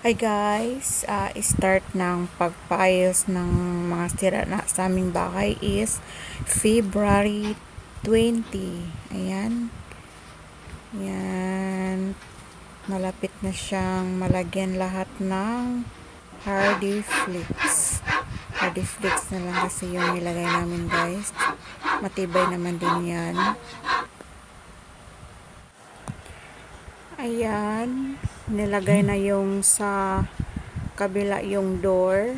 Hi guys, uh, start ng pagpaayos ng mga sira na sa aming bahay is February 20. Ayan. Ayan. Malapit na siyang malagyan lahat ng hardy flakes. Hardy flakes na lang kasi yung nilagay namin guys. Matibay naman din yan. Ayan, nilagay na yung sa kabila yung door.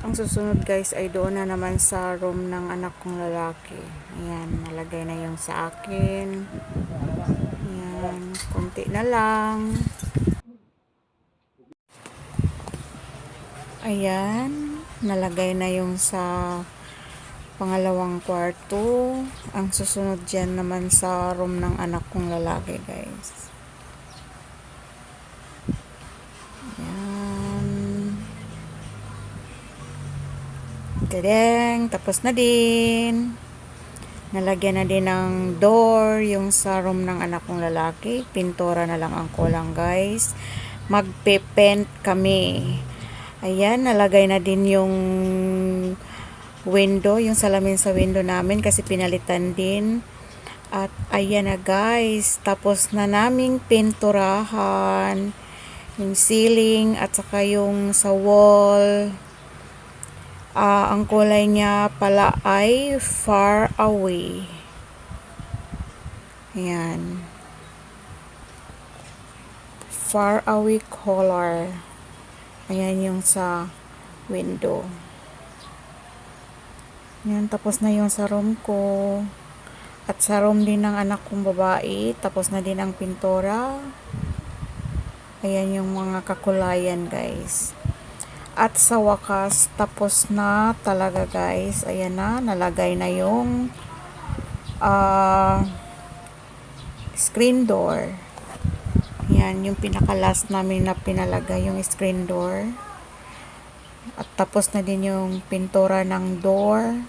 Ang susunod guys ay doon na naman sa room ng anak kong lalaki. Ayan, nalagay na yung sa akin. Ayan, konti na lang. Ayan, nalagay na yung sa pangalawang kwarto. Ang susunod dyan naman sa room ng anak kong lalaki, guys. Tadeng, tapos na din. Nalagyan na din ng door yung sa room ng anak kong lalaki. Pintura na lang ang kulang, guys. Magpe-paint kami. Ayan, nalagay na din yung window, yung salamin sa window namin kasi pinalitan din. At ayan na guys, tapos na naming pinturahan yung ceiling at saka yung sa wall. Ah, ang kulay niya pala ay far away. Ayan. Far away color. Ayan yung sa window. Yan, tapos na yung sa room ko. At sa room din ng anak kong babae. Tapos na din ang pintura. Ayan yung mga kakulayan, guys. At sa wakas, tapos na talaga, guys. Ayan na, nalagay na yung ah screen door. Yan, yung pinaka-last namin na pinalagay yung screen door. At tapos na din yung pintura ng door.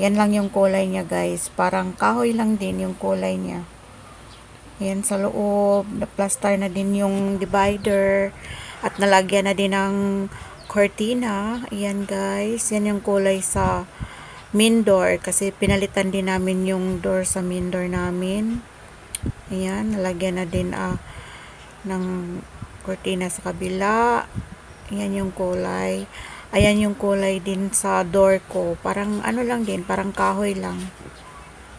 Yan lang yung kulay niya guys. Parang kahoy lang din yung kulay niya. Yan sa loob. Na-plaster na din yung divider. At nalagyan na din ng cortina. Ayan guys. Yan yung kulay sa main door. Kasi pinalitan din namin yung door sa main door namin. Ayan. Nalagyan na din ah, ng cortina sa kabila. Ayan yung kulay. Ayan yung kulay din sa door ko. Parang ano lang din, parang kahoy lang.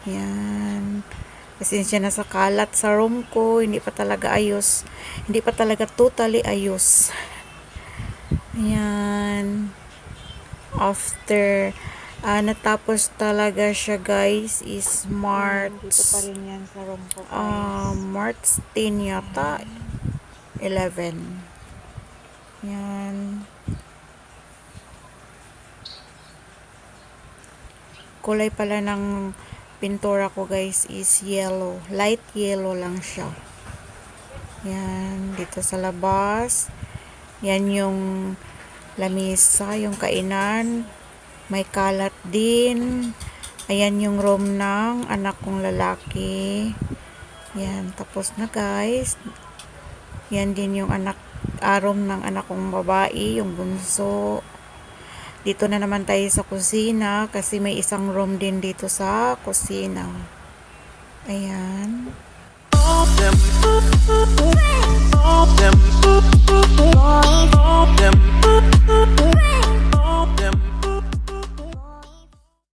Ayan. Pasensya na sa kalat sa room ko. Hindi pa talaga ayos. Hindi pa talaga totally ayos. Ayan. After ah, natapos talaga siya guys is March Dito pa rin yan sa room ko. ah, March 10 yata. 11 yan kulay pala ng pintura ko guys is yellow. Light yellow lang siya. Yan dito sa labas. yan yung lamisa yung kainan. May kalat din. Ayan yung room ng anak kong lalaki. Yan tapos na guys. Yan din yung anak arom ng anak kong babae yung bunso. Dito na naman tayo sa kusina kasi may isang room din dito sa kusina. Ayan.